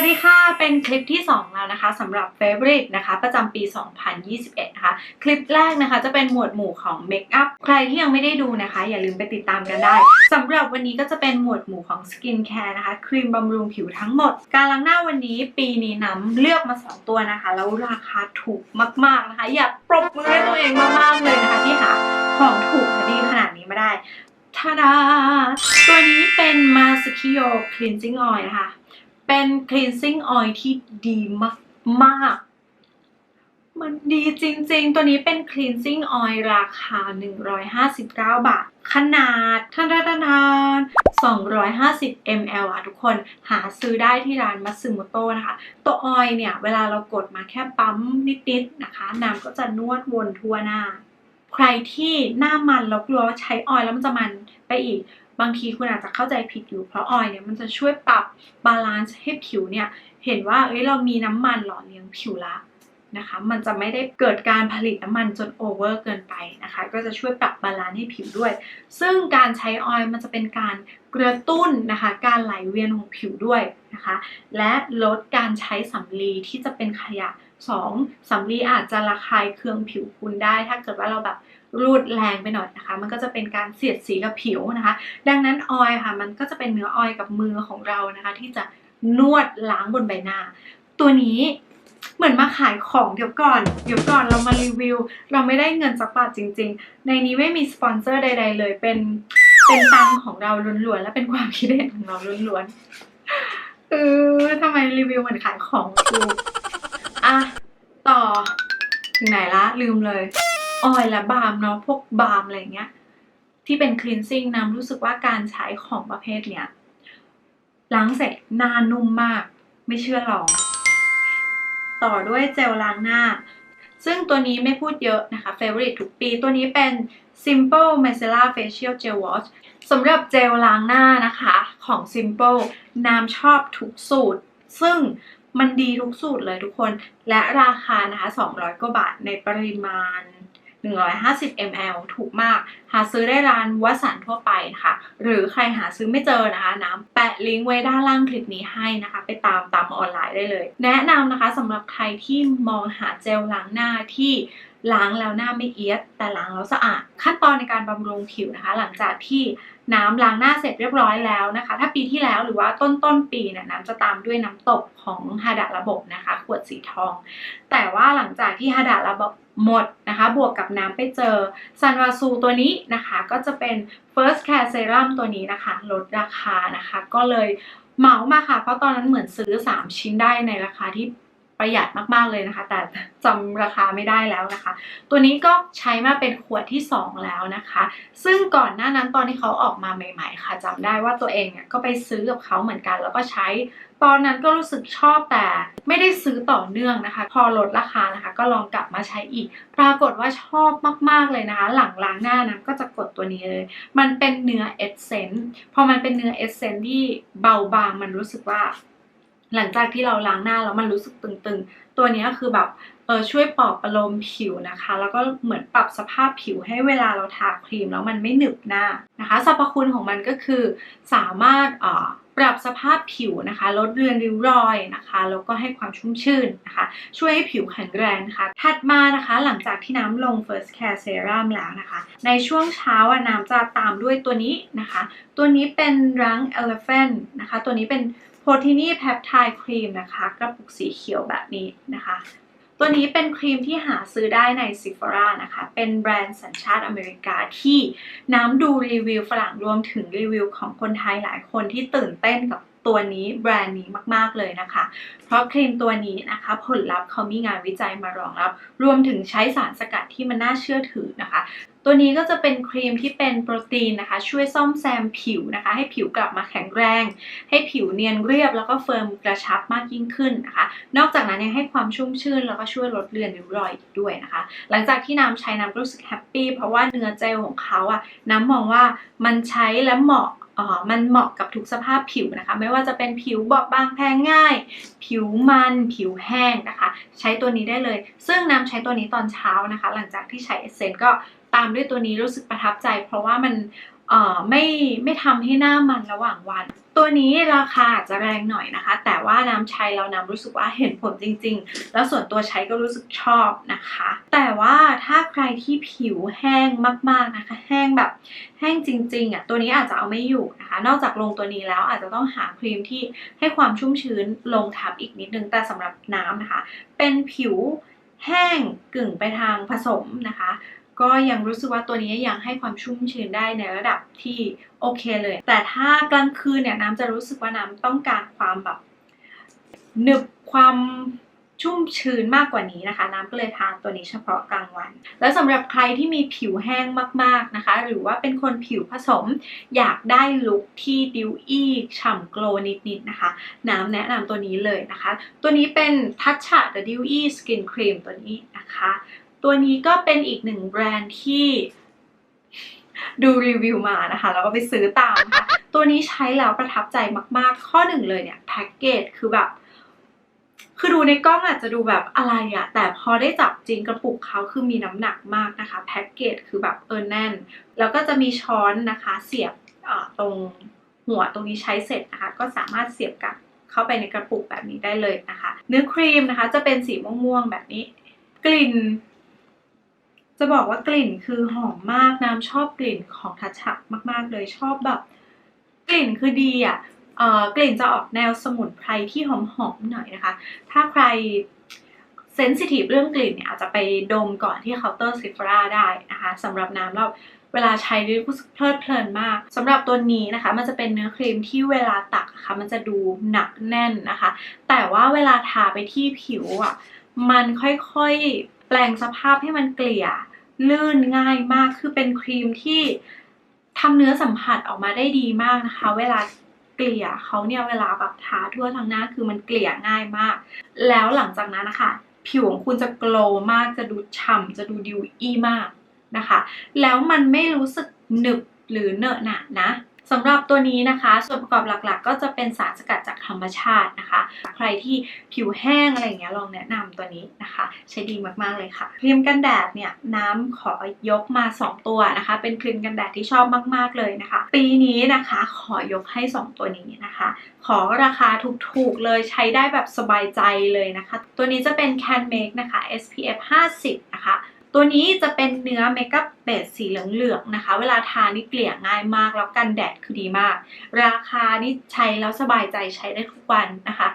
วัสดีค่ะ เป็นคลิปที่ 2 แล้วนะคะสำหรับ Favorite นะคะ ประจำปี 2021 นะคะ คลิปแรกนะคะจะเป็นหมวดหมู่ของเมคอัพ ใครที่ยังไม่ได้ดูนะคะ อย่าลืมไปติดตามกันได้สำหรับวันนี้ก็จะเป็นหมวดหมู่ของสกินแคร์นะคะ ครีมบำรุงผิวทั้งหมด การล้างหน้าวันนี้ปีนี้น้ำเลือกมา 2 ตัวนะคะ แล้วราคาถูกมากๆนะคะ อย่าปรบมือให้ตัวเองมากๆเลยนะคะที่หาของถูกดีขนาดนี้มาได้ทาดาตัวนี้เป็น m a s k i o Cleansing Oil นะคะ เป็น cleansing oil ที่ดีมากๆ มันดีจริงๆ ตัวนี้เป็น cleansing oil ราคา 159 บาท ขนาดท่านทานา250 ml อะทุกคน หาซื้อได้ที่ร้านมัตสึโมโตะนะคะ ตัวออยเนี่ย เวลาเรากดมาแค่ปั๊มนิดๆนะคะ น้ำก็จะนวดวนทั่วหน้า ใครที่หน้ามันแล้วกลัวว่าใช้ออยแล้วมันจะมันไปอีก บางทีคุณอาจจะเข้าใจผิดอยู่เพราะออยเนี่ยมันจะช่วยปรับบาลานซ์ให้ผิวเนี่ยเห็นว่าเอ้ยเรามีน้ำมันหล่อเลี้ยงผิวละนะคะ มันจะไม่ได้เกิดการผลิตน้ำมันจนโอเวอร์เกินไปนะคะ ก็จะช่วยปรับบาลานซ์ให้ผิวด้วย ซึ่งการใช้ออยล์มันจะเป็นการกระตุ้นนะคะ การไหลเวียนของผิวด้วยนะคะ และลดการใช้สำลีที่จะเป็นขยะ 2. สำลีอาจจะระคายเคืองผิวคุณได้ ถ้าเกิดว่าเราแบบ รูดแรงไปหน่อยนะคะ มันก็จะเป็นการเสียดสีกับผิวนะคะ ดังนั้นออยค่ะ มันก็จะเป็นเนื้อออยกับมือของเรานะคะ ที่จะนวดล้างบนใบหน้า ตัวนี้เหมือนมาขายของเดี๋ยวก่อน เดี๋ยวก่อนเรามารีวิว เราไม่ได้เงินสักบาทจริง ๆ ในนี้ไม่มีสปอนเซอร์ใด ๆ เลย เป็นเป็นตังของเราล้วนๆ และเป็นความคิดเห็นของเราล้วนๆเออทำไมรีวิวเหมือนขายของกูอะต่อ ถึงไหนละลืมเลย ออยล์และบาล์มเนาะพวกบาล์มอะไรเงี้ยที่เป็น cleansing น้ำรู้สึกว่าการใช้ของประเภทเนี้ยล้างเสร็จหน้านุ่มมาก ไม่เชื่อลอง ต่อด้วยเจลล้างหน้า ซึ่งตัวนี้ไม่พูดเยอะนะคะ favorite ทุกปี ตัวนี้เป็น simple micellar facial gel wash สำหรับเจลล้างหน้านะคะของ simple น้ำชอบทุกสูตร ซึ่งมันดีทุกสูตรเลยทุกคน และราคานะคะ 200 กว่าบาทในปริมาณ 150 ml ถูกมาก หาซื้อได้ร้านวัสันทั่วไปนะคะหรือใครหาซื้อไม่เจอนะคะน้ำแปะลิงก์ไว้ด้านล่างคลิปนี้ให้นะคะ ไปตามตามออนไลน์ได้เลย แนะนำนะคะสำหรับใครที่มองหาเจลล้างหน้าที่ล้างแล้วหน้าไม่เอียด แต่ล้างแล้วสะอาด ขั้นตอนในการบำรุงผิวนะคะ หลังจากที่ น้ำล้างหน้าเสร็จเรียบร้อยแล้วนะคะ ถ้าปีที่แล้วหรือว่าต้นต้นปีเนี่ยน้ำจะตามด้วยน้ำตกของฮาดะระบบนะคะ ขวดสีทอง แต่ว่าหลังจากที่ฮาดะระบบหมดนะคะ บวกกับน้ำไปเจอซันวาซูตัวนี้นะคะ ก็จะเป็น First Care Serum ตัวนี้นะคะ ลดราคานะคะ ก็เลยเหมามาค่ะ เพราะตอนนั้นเหมือนซื้อ 3 ชิ้นได้ในราคาที่ ประหยัดมากๆเลยนะคะ แต่จำราคาไม่ได้แล้วนะคะ ตัวนี้ก็ใช้มาเป็นขวดที่ 2 แล้วนะคะ ซึ่งก่อนหน้านั้นตอนที่เขาออกมาใหม่ ๆ ค่ะจำได้ว่าตัวเองเนี่ยก็ไปซื้อกับเขาเหมือนกัน แล้วก็ใช้ตอนนั้นก็รู้สึกชอบแต่ไม่ได้ซื้อต่อเนื่องนะคะ พอลดราคานะคะ ก็ลองกลับมาใช้อีก ปรากฏว่าชอบมากๆเลยนะคะ หลังล้างหน้านะก็จะกดตัวนี้เลย มันเป็นเนื้อเอสเซนต์พอมันเป็นเนื้อเอสเซนต์ที่เบาบางมันรู้สึกว่า หลังจากที่เราล้างหน้าแล้วมันรู้สึกตึงๆ ตัวนี้คือแบบเออช่วยปลอบประโลมผิวนะคะ แล้วก็เหมือนปรับสภาพผิวให้เวลาเราทาครีมแล้วมันไม่หนึบหน้านะคะสรรพคุณของมันก็คือสามารถอ่อปรับสภาพผิวนะคะ ลดเลือนริ้วรอยนะคะ แล้วก็ให้ความชุ่มชื่นนะคะ ช่วยให้ผิวแข็งแรงนะคะ ถัดมานะคะ หลังจากที่น้ำลง First Care Serum แล้วนะคะ ในช่วงเช้าอะน้ำจะตามด้วยตัวนี้นะคะ ตัวนี้เป็นรัง Elephant นะคะ ตัวนี้เป็นโพทินีแพปไทด์ครีมนะคะกระปุกสีเขียวแบบนี้นะคะ ตัวนี้เป็นครีมที่หาซื้อได้ในซิฟอรานะคะ เป็นแบรนด์สัญชาติอเมริกาที่น้ำดูรีวิวฝรั่งรวมถึงรีวิวของคนไทยหลายคนที่ตื่นเต้นกับตัวนี้แบรนด์นี้มากๆเลยนะคะ เพราะครีมตัวนี้นะคะผลลัพธ์เขามีงานวิจัยมารองรับ รวมถึงใช้สารสกัดที่มันน่าเชื่อถือนะคะ ตัวนี้ก็จะเป็นครีมที่เป็นโปรตีนนะคะ ช่วยซ่อมแซมผิวนะคะ ให้ผิวกลับมาแข็งแรง ให้ผิวเนียนเรียบแล้วก็เฟิร์มกระชับมากยิ่งขึ้นนะคะ นอกจากนั้นยังให้ความชุ่มชื่น แล้วก็ช่วยลดเลือนริ้วรอยอีกด้วยนะคะ หลังจากที่น้ำใช้น้ำรู้สึกแฮปปี้เพราะว่าเนื้อเจลของเขาอะน้ำมองว่ามันใช้และเหมาะ มันเหมาะกับทุกสภาพผิวนะคะ ไม่ว่าจะเป็นผิวบอบบางแพ้ง่าย ผิวมันผิวแห้งนะคะ ใช้ตัวนี้ได้เลย ซึ่งน้ำใช้ตัวนี้ตอนเช้านะคะ หลังจากที่ใช้เอเซนก็ ตามด้วยตัวนี้รู้สึกประทับใจ เพราะว่ามันเอ่อไม่ไม่ทำให้หน้ามันระหว่างวัน ตัวนี้ราคาอาจจะแรงหน่อยนะคะ แต่ว่าน้ำใช้แล้วน้ำรู้สึกว่าเห็นผลจริง ๆ แล้วส่วนตัวใช้ก็รู้สึกชอบนะคะ แต่ว่าถ้าใครที่ผิวแห้งมากๆนะคะ แห้งแบบแห้งจริงๆอะตัวนี้อาจจะเอาไม่อยู่นะคะ นอกจากลงตัวนี้แล้วอาจจะต้องหาครีมที่ให้ความชุ่มชื้นลงทับอีกนิดนึงแต่สำหรับน้ำนะคะ เป็นผิวแห้งกึ่งไปทางผสมนะคะ ก็ยังรู้สึกว่าตัวนี้ยังให้ความชุ่มชื้นได้ในระดับที่โอเคเลย แต่ถ้ากลางคืนเนี่ยน้ำจะรู้สึกว่าน้ำต้องการความแบบหนึบความชุ่มชื้นมากกว่านี้นะคะ น้ำก็เลยทานตัวนี้เฉพาะกลางวัน แล้วสำหรับใครที่มีผิวแห้งมากๆนะคะ หรือว่าเป็นคนผิวผสม อยากได้ลุคที่ดิวอี้ฉ่ำโกลนิดๆนะคะ น้ำแนะนำตัวนี้เลยนะคะ ตัวนี้เป็นทัชชะ The Dewy Skin Cream ตัวนี้นะคะ ตัวนี้ก็เป็นอีกหนึ่งแบรนด์ที่ดูรีวิวมานะคะ แล้วก็ไปซื้อตามค่ะ ตัวนี้ใช้แล้วประทับใจมากๆ ข้อหนึ่งเลยเนี่ยแพ็กเกจคือแบบ คือดูในกล้องอาจจะดูแบบอะไรอะแต่พอได้จับจริงกระปุกเขาคือมีน้ำหนักมากนะคะ แพ็กเกจคือแบบเออแน่น แล้วก็จะมีช้อนนะคะ เสียบตรงหัวตรงนี้ใช้เสร็จนะคะ ก็สามารถเสียบกับเข้าไปในกระปุกแบบนี้ได้เลยนะคะ เนื้อครีมนะคะ จะเป็นสีม่วงๆแบบนี้ กลิ่น จะบอกว่ากลิ่นคือหอมมากน้ำชอบกลิ่นของทัชชะมาก ๆ เลยชอบแบบ กลิ่นคือดีอะเอ่อกลิ่นจะออกแนวสมุนไพรที่หอมๆหน่อยนะคะ ถ้าใครเซนซิทีฟเรื่องกลิ่นเนี่ยอาจจะไปดมก่อนที่เคาน์เตอร์ซิฟราได้นะคะสำหรับน้ำแล้วเวลาใช้รู้สึกเพลิดเพลินมากสำหรับตัวนี้นะคะ มันจะเป็นเนื้อครีมที่เวลาตักอะคะมันจะดูหนักแน่นนะคะ แต่ว่าเวลาทาไปที่ผิวอะมันค่อยๆ แปลงสภาพให้มันเกลี่ยลื่นง่ายมาก คือเป็นครีมที่ทำเนื้อสัมผัสออกมาได้ดีมากนะคะ เวลาเกลี่ยเขาเนี่ยเวลาแบบทาทั่วทั้งหน้าคือมันเกลี่ยง่ายมาก แล้วหลังจากนั้นนะคะ ผิวของคุณจะโกลว์มากจะดูฉ่ำจะดูดิวอี้มากนะคะ แล้วมันไม่รู้สึกหนึบหรือเนอะหนะนะ สำหรับตัวนี้นะคะ ส่วนประกอบหลักๆ ก็จะเป็นสารสกัดจากธรรมชาตินะคะ ใครที่ผิวแห้งอะไรอย่างเงี้ยลองแนะนำตัวนี้นะคะ ใช้ดีมากๆเลยค่ะครีมกันแดดเนี่ยน้ำขอยกมา 2 ตัวนะคะ เป็นครีมกันแดดที่ชอบมากๆเลยนะคะ ปีนี้นะคะขอยกให้ 2 ตัวนี้นะคะ ขอราคาถูกๆเลยใช้ได้แบบสบายใจเลยนะคะ ตัวนี้จะเป็น Can Make นะคะ SPF 50 นะคะ ตัวนี้จะเป็นเนื้อเมคอัพเบสสีเหลืองๆนะคะ เวลาทานี่เกลี่ยง่ายมากแล้วกันแดดคือดีมาก ราคานี่ใช้แล้วสบายใจใช้ได้ทุกวันนะคะ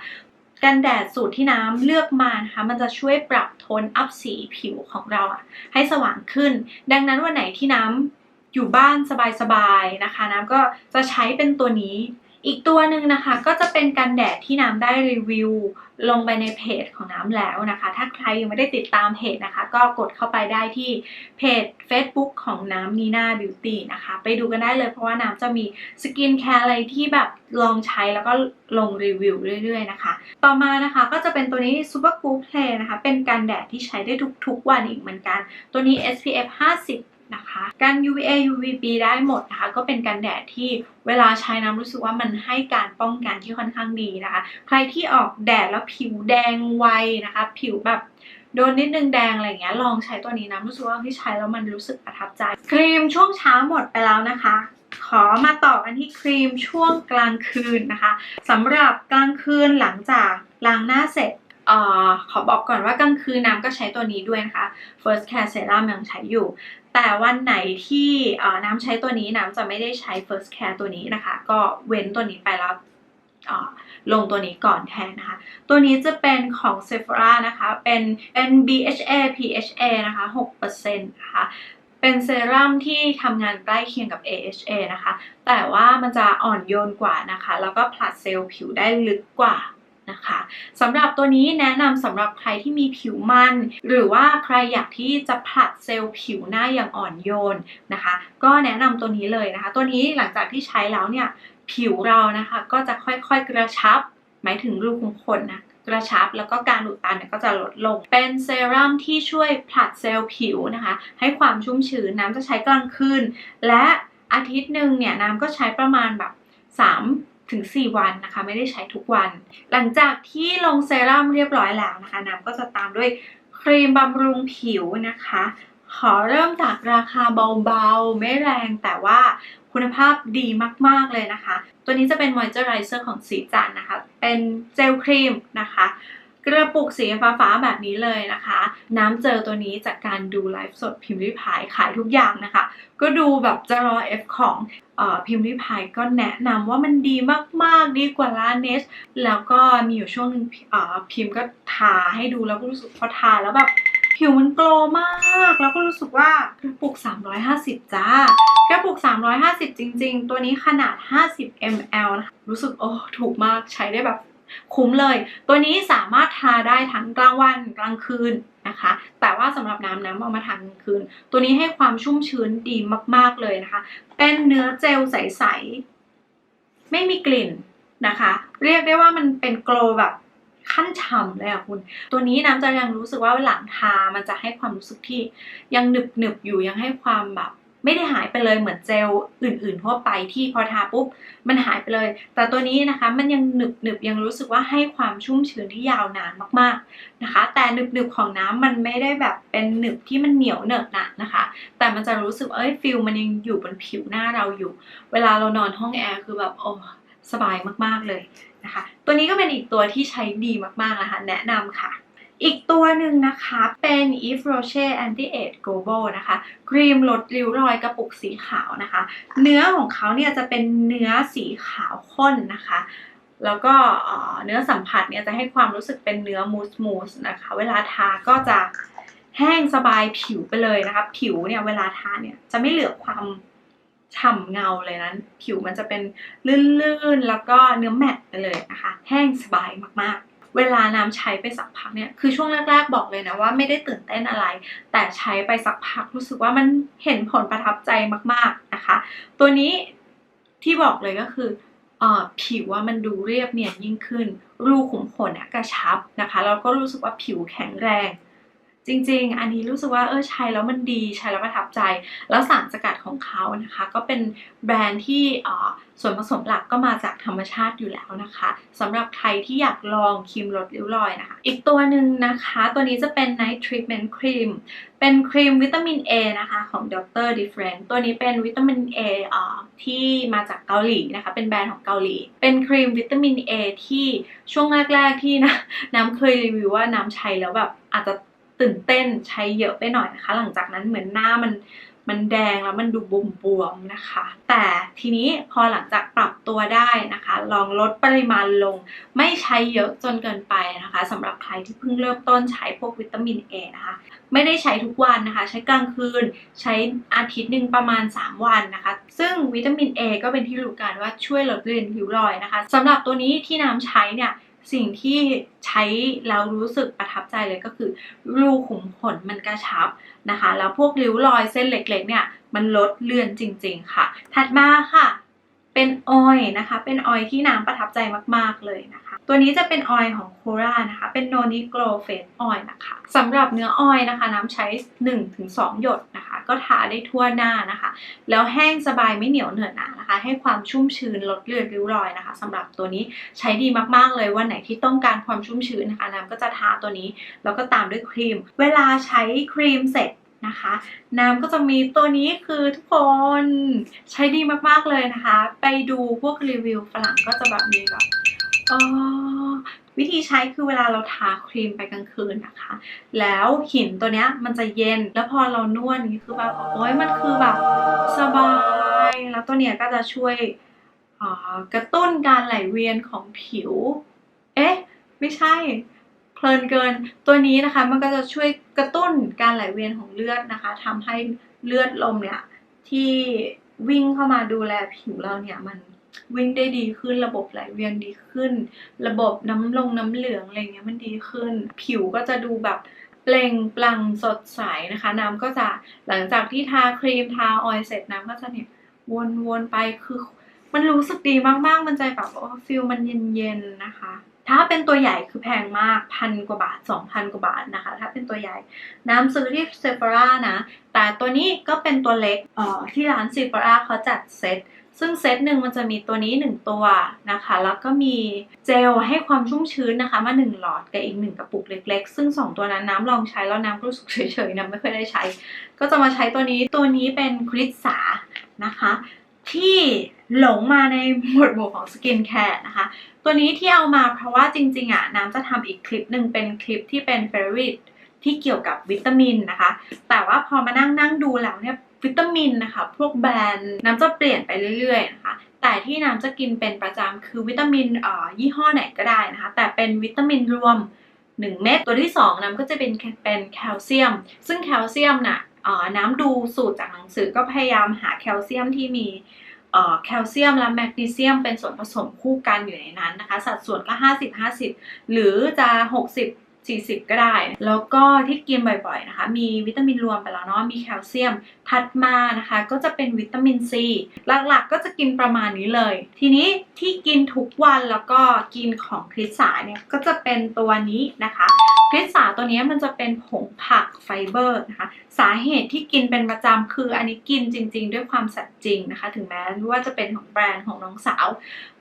กันแดดสูตรที่น้ำเลือกมานะคะมันจะช่วยปรับโทนอัพสีผิวของเราอะให้สว่างขึ้น ดังนั้นวันไหนที่น้ำอยู่บ้านสบายๆนะคะ น้ำก็จะใช้เป็นตัวนี้ อีกตัวหนึ่งนะคะก็จะเป็นกันแดดที่น้ำได้รีวิว ลงไปในเพจของน้ำแล้วนะคะ ถ้าใครยังไม่ได้ติดตามเพจนะคะ ก็กดเข้าไปได้ที่เพจ Facebook ของน้ำนีน่าบิวตี้นะคะ ไปดูกันได้เลยเพราะว่าน้ำจะมีสกินแคร์อะไรที่แบบลองใช้แล้วก็ลงรีวิวเรื่อยๆนะคะ ต่อมานะคะก็จะเป็นตัวนี้ Super Cool Play นะคะ เป็นกันแดดที่ใช้ได้ทุกๆวันอีกเหมือนกัน ตัวนี้ SPF 50 นะคะกัน UVA UVB ได้หมดนะคะก็เป็นกันแดดที่เวลาใช้น้ำรู้สึกว่ามันให้การป้องกันที่ค่อนข้างดีนะคะ ใครที่ออกแดดแล้วผิวแดงไวนะคะ ผิวแบบโดนนิดนึงแดงอะไรเงี้ยลองใช้ตัวนี้นะรู้สึกว่าที่ใช้แล้วมันรู้สึกประทับใจ ครีมช่วงเช้าหมดไปแล้วนะคะ ขอมาต่อกันที่ครีมช่วงกลางคืนนะคะสำหรับกลางคืนหลังจากล้างหน้าเสร็จ ออขอบอกก่อนว่ากลางคืนน้ำก็ใช้ตัวนี้ด้วยนะคะ First Care Serum ยังใช้อยู่ แต่วันไหนที่น้ำใช้ตัวนี้น้ำจะไม่ได้ใช้ First Care ตัวนี้นะคะ ก็เว้นตัวนี้ไปแล้วลงตัวนี้ก่อนแทนนะคะ ตัวนี้จะเป็นของ Sephora นะคะ เป็น NBHA PHA นะคะ 6%นะคะเป็นเซรั่มที่ทำงานใกล้เคียงกับ AHA นะคะ แต่ว่ามันจะอ่อนโยนกว่านะคะ แล้วก็ผลัดเซลล์ผิวได้ลึกกว่า นะคะสำหรับตัวนี้แนะนำสำหรับใครที่มีผิวมัน หรือว่าใครอยากที่จะผลัดเซลล์ผิวหน้าอย่างอ่อนโยนนะคะ ก็แนะนำตัวนี้เลยนะคะ ตัวนี้หลังจากที่ใช้แล้วเนี่ยผิวเรานะคะก็จะค่อยๆกระชับ หมายถึงรูขุมขนนะกระชับแล้วก็การอุดตันเนี่ยก็จะลดลง เป็นเซรั่มที่ช่วยผลัดเซลล์ผิวนะคะ ให้ความชุ่มชื้นน้ำจะใช้กลางคืน และอาทิตย์หนึ่งเนี่ยน้ำก็ใช้ประมาณแบบ 3 ถึง 4 วันนะคะ ไม่ได้ใช้ทุกวัน หลังจากที่ลงเซรั่มเรียบร้อยแล้วนะคะน้ำก็จะตามด้วยครีมบำรุงผิวนะคะ ขอเริ่มจากราคาเบาๆ ไม่แรงแต่ว่าคุณภาพดีมากๆเลยนะคะ ตัวนี้จะเป็นมอยเจอร์ไรเซอร์ของสีจันนะคะ เป็นเจลครีมนะคะ กระปุกสีฟ้าๆแบบนี้เลยนะคะ น้ำเจอตัวนี้จากการดูไลฟ์สดพิมพ์ริพายขายทุกอย่างนะคะ ก็ดูแบบจะรอ F ของเออพิมพ์ริพายก็แนะนำว่ามันดีมากๆ ดีกว่าร้านเนสแล้วก็มีอยู่ช่วงหนึงเอ่อพิมพ์ก็ทาให้ดูแล้วก็รู้สึกพอทาแล้วแบบผิวมันโกลมาก แล้วก็รู้สึกว่ากระปุก 350 จ้ากระปุก 350 จริง ๆ ตัวนี้ขนาด 50 ml นะคะรู้สึกโอ้ถูกมากใช้ได้แบบ คุ้มเลย ตัวนี้สามารถทาได้ทั้งกลางวันกลางคืนนะคะ แต่ว่าสำหรับน้ำน้ำเอามาทากลางคืน ตัวนี้ให้ความชุ่มชื้นดีมาก ๆเลยนะคะ เป็นเนื้อเจลใสๆไม่มีกลิ่นนะคะ เรียกได้ว่ามันเป็นโกลแบบขั้นฉ่ำเลยอะคุณ ตัวนี้น้ำจะยังรู้สึกว่าหลังทา มันจะให้ความรู้สึกที่ยังหนึบหนึบๆอยู่ยังให้ความแบบ ไม่ได้หายไปเลยเหมือนเจลอื่นๆทั่วไปที่พอทาปุ๊บมันหายไปเลย แต่ตัวนี้นะคะมันยังหนึบหนึบยังรู้สึกว่าให้ความชุ่มชื้นที่ยาวนานมากๆนะคะ แต่หนึบหนึบของน้ำมันไม่ได้แบบเป็นหนึบที่มันเหนียวเหนอะหนะนะคะ แต่มันจะรู้สึกว่าเอ้ยฟิลมันยังอยู่บนผิวหน้าเราอยู่ เวลาเรานอนห้องแอร์คือแบบโอ้สบายมากๆเลยนะคะ ตัวนี้ก็เป็นอีกตัวที่ใช้ดีมากๆนะคะ แนะนำค่ะ อีกตัวหนึ่งนะคะเป็น Yves Rocher Anti Age Global นะคะครีมลดริ้วรอยกระปุกสีขาวนะคะ เนื้อของเขาเนี่ยจะเป็นเนื้อสีขาวข้นนะคะแล้วก็เนื้อสัมผัสเนี่ยจะให้ความรู้สึกเป็นเนื้อมูสมูสนะคะ เวลาทาก็จะแห้งสบายผิวไปเลยนะคะ ผิวเนี่ยเวลาทาเนี่ยจะไม่เหลือความฉ่ำเงาเลยนั้น ผิวมันจะเป็นลื่นๆ แล้วก็เนื้อแมตต์ไปเลยนะคะ แห้งสบายมากๆ เวลาน้ำใช้ไปสักพักเนี่ยคือช่วงแรก ๆ บอกเลยนะว่าไม่ได้ตื่นเต้นอะไร แต่ใช้ไปสักพักรู้สึกว่ามันเห็นผลประทับใจมากๆนะคะ ตัวนี้ที่บอกเลยก็คือผิวว่ามันดูเรียบเนียนยิ่งขึ้น รูขุมขนกระชับนะคะแล้วก็รู้สึกว่าผิวแข็งแรง จริงๆ อันนี้รู้สึกว่าเออใช้แล้วมันดีใช้แล้วประทับใจ แล้วสารสกัดของเขานะคะ ก็เป็นแบรนด์ที่อ่อส่วนผสมหลักก็มาจากธรรมชาติอยู่แล้วนะคะสำหรับใครที่อยากลองครีมลดริ้วรอยนะคะ อีกตัวหนึ่งนะคะ ตัวนี้จะเป็น Night Treatment Cream เป็นครีมวิตามิน A นะคะของ Dr. Different ตัวนี้เป็นวิตามิน A เอ่อที่มาจากเกาหลีนะคะ เป็นแบรนด์ของเกาหลี เป็นครีมวิตามิน A ที่ช่วงแรกๆที่นะน้ำเคยรีวิวว่าน้ำใช้แล้วแบบอาจจะ ตื่นเต้นใช้เยอะไปหน่อยนะคะ หลังจากนั้นเหมือนหน้ามันมันแดงแล้วมันดูบวมๆนะคะ แต่ทีนี้พอหลังจากปรับตัวได้นะคะ ลองลดปริมาณลง ไม่ใช้เยอะจนเกินไปนะคะสำหรับใครที่เพิ่งเริ่มต้นใช้พวกวิตามิน A นะคะ ไม่ได้ใช้ทุกวันนะคะ ใช้กลางคืน ใช้อาทิตย์หนึ่งประมาณ 3 วันนะคะ ซึ่งวิตามิน A ก็เป็นที่รู้กันว่าช่วยลดเลือนริ้วรอยนะคะสำหรับตัวนี้ที่น้ำใช้เนี่ย สิ่งที่ใช้แล้วรู้สึกประทับใจเลยก็คือ รูขุมขนมันกระชับนะคะ แล้วพวกริ้วรอยเส้นเล็กๆเนี่ย มันลดเลือนจริง ๆ ค่ะ ถัดมาค่ะ เป็นออยนะคะ เป็นออยที่น้ำประทับใจมากๆเลยนะคะ ตัวนี้จะเป็นออยของโครานะคะ เป็นโนนิโกลเฟสออยนะคะสำหรับเนื้อออยนะคะ น้ำใช้ 1-2 หยดนะคะ ก็ทาได้ทั่วหน้านะคะ แล้วแห้งสบายไม่เหนียวเหนอะหนานะคะ ให้ความชุ่มชื้นลดเลือนริ้วรอยนะคะสำหรับตัวนี้ใช้ดีมากๆเลยวันไหนที่ต้องการความชุ่มชื้นนะคะน้ำก็จะทาตัวนี้ แล้วก็ตามด้วยครีม เวลาใช้ครีมเสร็จ นะคะน้ำก็จะมีตัวนี้คือทุกคนใช้ดีมากๆเลยนะคะ ไปดูพวกรีวิวฝรั่งก็จะแบบมีแบบเออวิธีใช้คือเวลาเราทาครีมไปกลางคืนนะคะ แล้วหินตัวเนี้ยมันจะเย็น แล้วพอเรานวดนี่คือแบบโอ้ยมันคือแบบสบาย แล้วตัวเนี้ยก็จะช่วยอ่ากระตุ้นการไหลเวียนของผิว เอ๊ะ ไม่ใช่ เพลินเกิน ตัวนี้นะคะมันก็จะช่วย กระตุ้นการไหลเวียนของเลือดนะคะทำให้เลือดลมเนี่ยที่วิ่งเข้ามาดูแลผิวเราเนี่ยมันวิ่งได้ดีขึ้นระบบไหลเวียนดีขึ้น ระบบน้ำลงน้ำเหลืองอะไรเงี้ยมันดีขึ้น ผิวก็จะดูแบบเปล่งปลั่งสดใสนะคะ น้ำก็จะหลังจากที่ทาครีมทาออยล์เสร็จน้ำก็จะเนี่ยวนๆไปคือ มันรู้สึกดีมากๆ มันใจแบบโอ้ฟิลมันเย็นๆนะคะ ถ้าเป็นตัวใหญ่คือแพงมากพันกว่าบาท 2,000 กว่าบาทนะคะ ถ้าเป็นตัวใหญ่น้ำซื้อที่เซฟรานะ แต่ตัวนี้ก็เป็นตัวเล็กเอ่อที่ร้านเซฟราเขาจัดเซตซึ่งเซตหนึ่งมันจะมีตัวนี้ 1 ตัวนะคะ แล้วก็มีเจลให้ความชุ่มชื้นนะคะ มา 1 หลอดกับอีก 1 กระปุกเล็ก ๆ ซึ่ง 2 ตัวนั้นน้ำลองใช้แล้วน้ำก็รู้สึกเฉยๆนะไม่ค่อยได้ใช้ ก็จะมาใช้ตัวนี้ตัวนี้เป็นคริสสานะคะ ที่หลงมาในหมวดหมู่ของสกินแคร์นะคะ ตัวนี้ที่เอามาเพราะว่าจริงๆอะน้ำจะทำอีกคลิปหนึ่งเป็นคลิปที่เป็น favorite ที่เกี่ยวกับวิตามินนะคะ แต่ว่าพอมานั่งนั่งดูแล้วเนี่ยวิตามินนะคะ พวกแบรนด์น้ำจะเปลี่ยนไปเรื่อยๆนะคะ แต่ที่น้ำจะกินเป็นประจำคือวิตามินเอ่อยี่ห้อไหนก็ได้นะคะ แต่เป็นวิตามินรวม 1 เม็ดตัวที่ 2น้ำก็จะเป็นเป็นแคลเซียม ซึ่งแคลเซียมน่ะเอ่อ น้ำดูสูตรจากหนังสือก็พยายามหาแคลเซียมที่มีแคลเซียมและแมกนีเซียมเป็นส่วนผสมคู่กันอยู่ในนั้นนะคะ สัดส่วนก็ 50-50 หรือจะ 60 40 ก็ได้ แล้วก็ที่กินบ่อยๆนะคะ มีวิตามินรวมไปแล้วเนาะมีแคลเซียมถัดมานะคะ ก็จะเป็นวิตามินซีหลักๆก็จะกินประมาณนี้เลย ทีนี้ที่กินทุกวันแล้วก็กินของคริสสาเนี่ยก็จะเป็นตัวนี้นะคะ คริสสาตัวนี้มันจะเป็นผงผักไฟเบอร์นะคะสาเหตุที่กินเป็นประจำคืออันนี้กินจริง ๆ ด้วยความสัตย์จริงนะคะ ถึงแม้ว่าจะเป็นของแบรนด์ของน้องสาว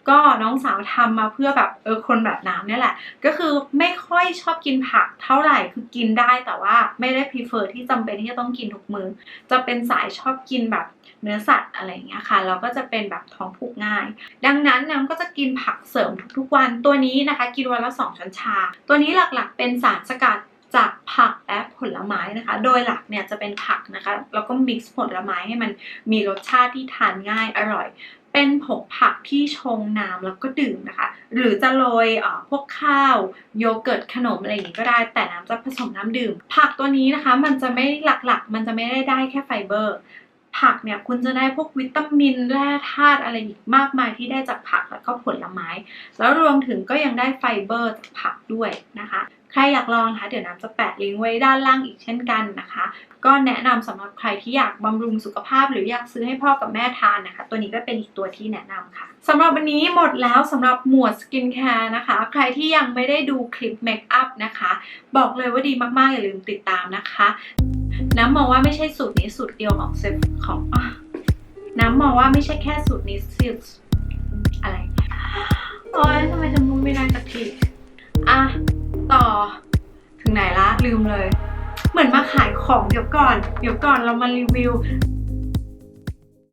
ก็น้องสาวทำมาเพื่อแบบเออคนแบบน้ำเนี่ยแหละ ก็คือไม่ค่อยชอบกินผักเท่าไหร่คือกินได้แต่ว่าไม่ได้ prefer ที่จำเป็นที่จะต้องกินทุกมือ จะเป็นสายชอบกินแบบ เนื้อสัตว์อะไรเงี้ยค่ะแล้วก็จะเป็นแบบท้องผูกง่าย ดังนั้นน้ำก็จะกินผักเสริมทุกๆวันตัวนี้นะคะ กินวันละ 2 ช้อนชา ตัวนี้หลักๆ เป็นสารสกัดจากผักและผลไม้นะคะ โดยหลักเนี่ยจะเป็นผักนะคะแล้วก็ mix ผลไม้ให้มันมีรสชาติที่ทานง่ายอร่อย เป็นผงผักที่ชงน้ำแล้วก็ดื่มนะคะ หรือจะโรยเอ่อพวกข้าว โยเกิร์ตขนมอะไรอย่างนี้ก็ได้ แต่น้ำจะผสมน้ำดื่ม ผักตัวนี้นะคะมันจะไม่หลักๆ มันจะไม่ได้ได้แค่ไฟเบอร์ ผักเนี่ยคุณจะได้พวกวิตามินแร่ธาตุอะไรอีกมากมายที่ได้จากผักแล้วก็ผลไม้ แล้วรวมถึงก็ยังได้ไฟเบอร์จากผักด้วยนะคะ ใครอยากลองนะคะเดี๋ยวน้ำจะแปะลิงก์ไว้ด้านล่างอีกเช่นกันนะคะ ก็แนะนำสำหรับใครที่อยากบำรุงสุขภาพ หรืออยากซื้อให้พ่อกับแม่ทานนะคะ ตัวนี้ก็เป็นอีกตัวที่แนะนำค่ะสำหรับวันนี้หมดแล้วสำหรับหมวดสกินแคร์นะคะ ใครที่ยังไม่ได้ดูคลิปเมคอัพนะคะ บอกเลยว่าดีมากๆอย่าลืมติดตามนะคะ น้ำมองว่าไม่ใช่สูตรนี้สูตรเดียวของเซฟของอน้ำมองว่าไม่ใช่แค่สูตรนี้สูตรอะไรโอ๊ยทำไมจำมุมไม่ได้สักทีอะต่อถึงไหนละลืมเลย เหมือนมาขายของเดี๋ยวก่อน เดี๋ยวก่อนเรามารีวิว